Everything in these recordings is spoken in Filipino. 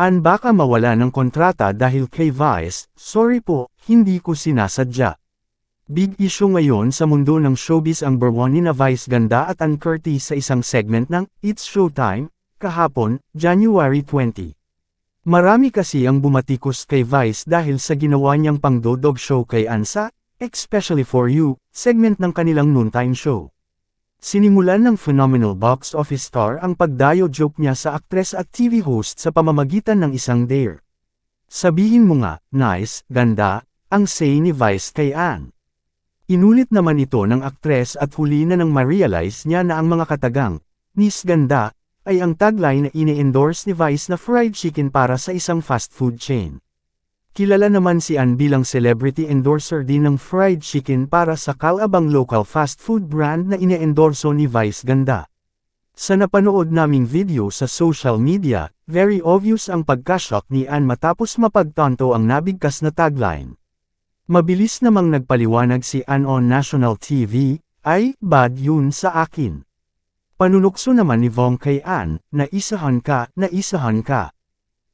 An baka mawala ng kontrata dahil kay Vice, sorry po, hindi ko sinasadya. Big issue ngayon sa mundo ng showbiz ang Berwani na Vice Ganda at Ann Curtis sa isang segment ng It's Showtime, kahapon, January 20. Marami kasi ang bumatikos kay Vice dahil sa ginawa niyang pangdodog show kay Ansa, especially for you, segment ng kanilang noontime show. Sinimulan ng phenomenal box office star ang pagdayo joke niya sa aktres at TV host sa pamamagitan ng isang dare. Sabihin mo nga, nice, ganda, ang say ni Vice kay Ann. Inulit naman ito ng aktres at huli na nang ma-realize niya na ang mga katagang, Nis Ganda, ay ang tagline na ini-endorse ni Vice na fried chicken para sa isang fast food chain. Kilala naman si Ann bilang celebrity endorser din ng fried chicken para sa kalabang local fast food brand na ine-endorso ni Vice Ganda. Sa napanood naming video sa social media, very obvious ang pagkashock ni Ann matapos mapagtanto ang nabigkas na tagline. Mabilis namang nagpaliwanag si Ann on national TV, ay, bad yun sa akin. Panunukso naman ni Vong kay Ann, na isahan ka, na isahan ka.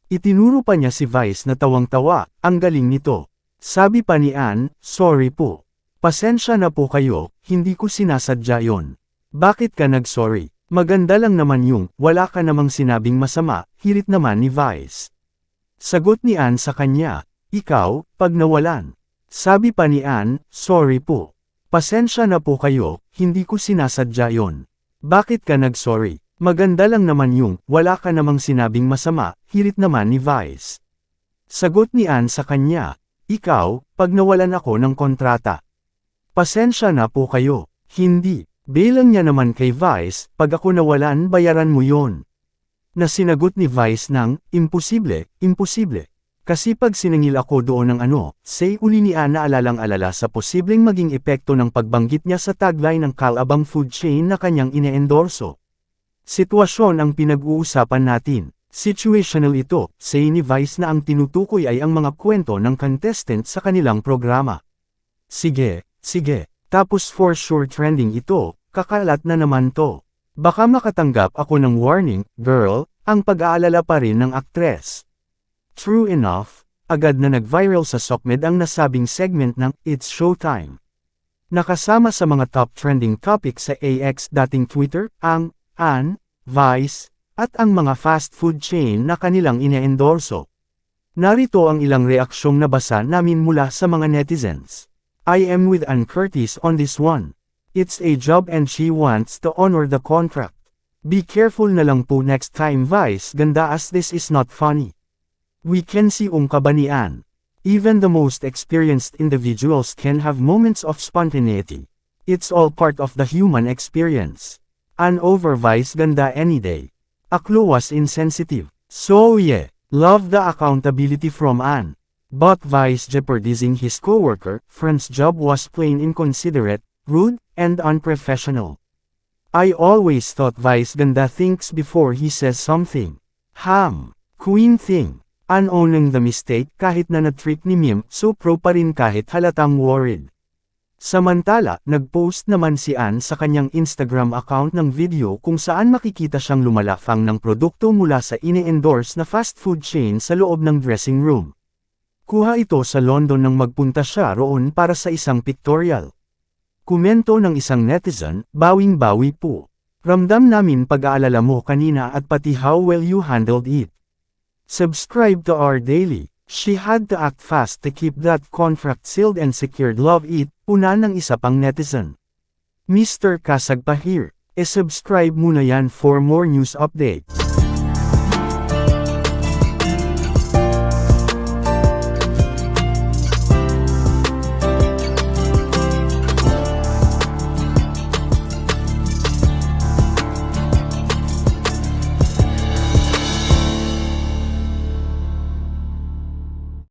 Itinuro pa niya si Vice na tawang-tawa, ang galing nito. Sabi pa ni Ann, sorry po. Pasensya na po kayo, hindi ko sinasadya yon. Bakit ka nag-sorry? Maganda lang naman yung, wala ka namang sinabing masama, hirit naman ni Vice. Sagot ni Ann sa kanya, ikaw, pag nawalan. Sabi pa ni Ann, sorry po. Pasensya na po kayo, hindi ko sinasadya yon. Bakit ka nag-sorry? Maganda lang naman yung, wala ka namang sinabing masama, hirit naman ni Vice. Sagot ni Ann sa kanya, ikaw, pag nawalan ako ng kontrata. Pasensya na po kayo, hindi, bilang niya naman kay Vice, pag ako nawalan bayaran mo yon. Na sinagot ni Vice ng, imposible, imposible. Kasi pag sinangil ako doon ng ano, say uli ni Ann na alalang-alala sa posibleng maging epekto ng pagbanggit niya sa tagline ng kalabang food chain na kanyang ine-endorso. Sitwasyon ang pinag-uusapan natin. Situational ito, say ni Vice na ang tinutukoy ay ang mga kwento ng contestant sa kanilang programa. Sige, sige, tapos for sure trending ito, kakalat na naman to. Baka makatanggap ako ng warning, girl, ang pag-aalala pa rin ng aktres. True enough, agad na nag-viral sa SOCMED ang nasabing segment ng It's Showtime. Nakasama sa mga top trending topics sa AX dating Twitter, ang Ann, Vice, at ang mga fast food chain na kanilang ine-endorso. Narito ang ilang reaksyong nabasa namin mula sa mga netizens. I am with Ann Curtis on this one. It's a job and she wants to honor the contract. Be careful na lang po next time Vice ganda as this is not funny. We can see um kabanian. Even the most experienced individuals can have moments of spontaneity. It's all part of the human experience. An overvice ganda any day. Aklo was insensitive. So yeah, love the accountability from Ann. But Vice jeopardizing his coworker, friend's job was plain inconsiderate, rude, and unprofessional. I always thought Vice ganda thinks before he says something. Ham. Queen thing. Unowning the mistake kahit na na-trick ni Mim, so pro pa rin kahit halatang worried. Samantala, nag-post naman si Ann sa kanyang Instagram account ng video kung saan makikita siyang lumalafang ng produkto mula sa ine-endorse na fast food chain sa loob ng dressing room. Kuha ito sa London nang magpunta siya roon para sa isang pictorial. Komento ng isang netizen, bawing-bawi po. Ramdam namin pag-aalala mo kanina at pati how well you handled it. Subscribe to our daily. She had to act fast to keep that contract sealed and secured love it, una ng isa pang netizen. Mr. Kasagpahir, e-subscribe muna yan for more news update.